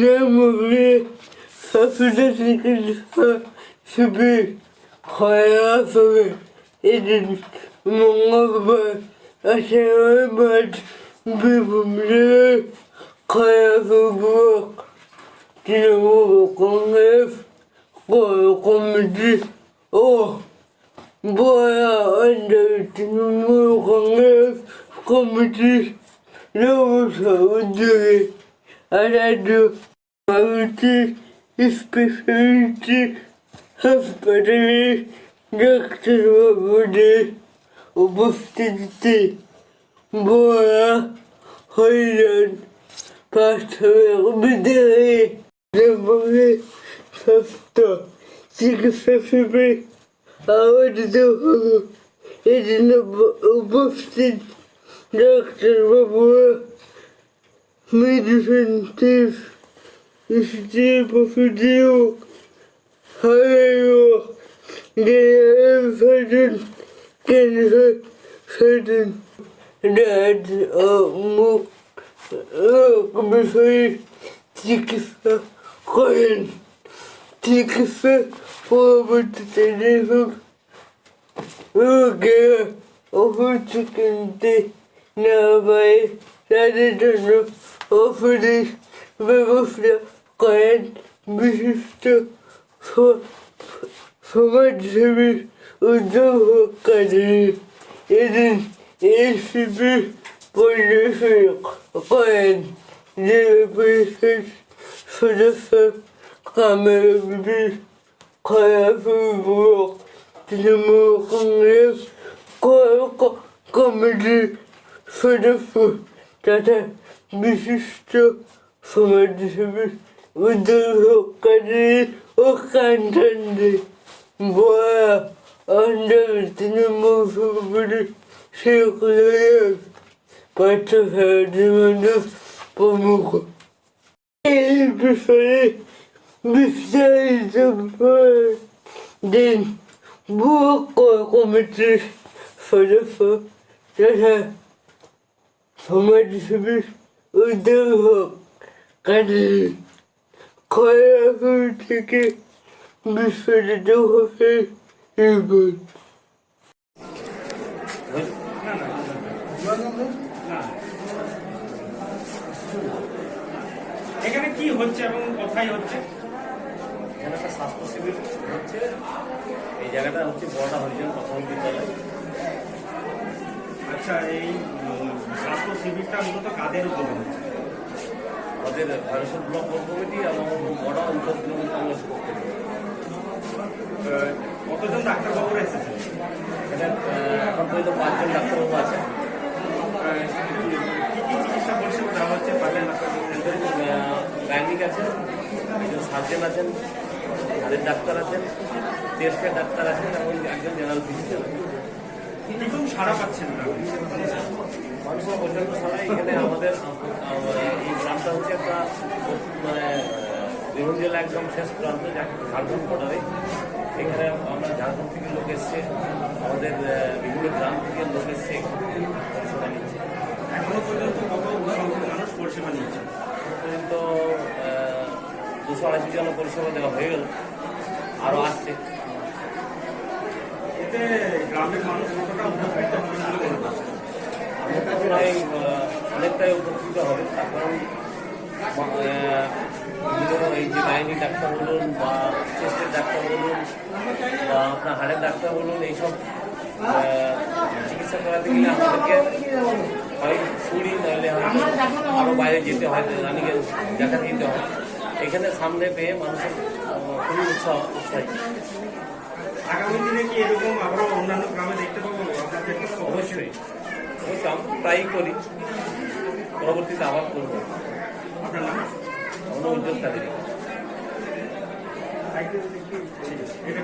Bilemuvi satışa çıkışta şüphe hayatını edin. Mongolba aşağı bat birbirine kayasılmak. Dinamo Kongres Komiti Oh! Bayağı önce Dinamo Kongres Komiti ne olursa ödülü. I do Bharati speciality হাসপাতালে ডাক্তারবাবুদের উপস্থিতিতে বয়া হইলেন প্রাথমিক বিদ্যালয়ে যেভাবে স্বাস্থ্য চিকিৎসা শিবির আয়োজিত হল এদিন উপস্থিত ডাক্তারবাবুরা medicine tips C'était pour se dire Alléluia Dilerim fadın Kendisi fadın Evet Bu Bir şey Tikisi koyun Tikisi Format telefon Ülkeye Okul çıkıntı Ne yapayım Sadece Ofis Ve bu filan Gayet müthişti. Fakat sebebi ödül kaderi. Yedin eşibi boyunca gayet denebilirsiniz. Sonuçta kamera bir kayafı bulur. Dilimi okumlayıp koyup komedi sonuçta zaten müthişti. Fakat sebebi Videoları okandırdı. Bu andavetinin muhtemeli şarkıları Parça ferdimanın pamuk. İyi bir şey. Bir şey yapardın. Bu korkumatı falafa sana Somali sivil ödül yok. Kadir. Khayapur থেকে বিস্তারিত হবে report এখানে কি হচ্ছে এবং কোথায় হচ্ছে? এখানে একটা স্বাস্থ্য শিবির হচ্ছে। এই জায়গাটা হচ্ছে বড়া হরিজন প্রাথমিক বিদ্যালয়। আচ্ছা এই স্বাস্থ্য শিবিরটা মূলত কাদের উপরে হচ্ছে? আমাদের ভারতের ব্লক কমিটি এবং বড়া অঞ্চল তৃণমূল কংগ্রেস পক্ষ থেকে কতজন ডাক্তারবাবুরা এসেছেন? এখন পর্যন্ত পাঁচজন ডাক্তারবাবু আছে। আহ, কি কি চিকিৎসা পরিষেবা দেওয়া হচ্ছে? পাবেন গাইনিক আছেন একজন সার্জেন আছেন হাড়ের ডাক্তার আছেন টেস্টের ডাক্তার আছেন এবং একজন জেনারেল ফিজিশিয়ান। আছেন কীরকম সারা পাচ্ছেন না পর্যন্ত সবাই এখানে আমাদের আহ, হচ্ছে একটা মানে বীরভূম জেলা একদম শেষ প্রান্ত ঝাড়খণ্ড বর্ডারে এখানে আমরা ঝাড়খণ্ড থেকে লোক এসছে আমাদের বিভিন্ন গ্রাম থেকে লোক এসছে পরিষেবা নিচ্ছে। এখনও পর্যন্ত কত মানুষ পরিষেবা এখন পর্যন্ত দুশো আড়াইশো জন পরিষেবা দেওয়া হয়ে গেল আরও আসছে। এতে গ্রামের মানুষ কতটা উপকৃত হবে? আমরা অনেকটাই উপকৃত হবে তার কারণ এই যে গাইনি ডাক্তার বলুন বা চেস্টের ডাক্তার বলুন বা আপনার হাড়ের ডাক্তার বলুন এইসব চিকিৎসা করাতে গেলে আমাদেরকে হয় সুরি নাহলে আরও বাইরে যেতে হয় রানীগঞ্জ দেখাতে যেতে হয়। এখানে সামনে পেয়ে মানুষের খুবই উৎসাহ উৎসাহী। আগামী দিনে কি এরকম আবারও অন্যান্য গ্রামে দেখতে পাবো? অবশ্যই। অবশ্যই আমরা ট্রাই করি। পরবর্তীতে আবার করব। আপনার নাম তাদের এটা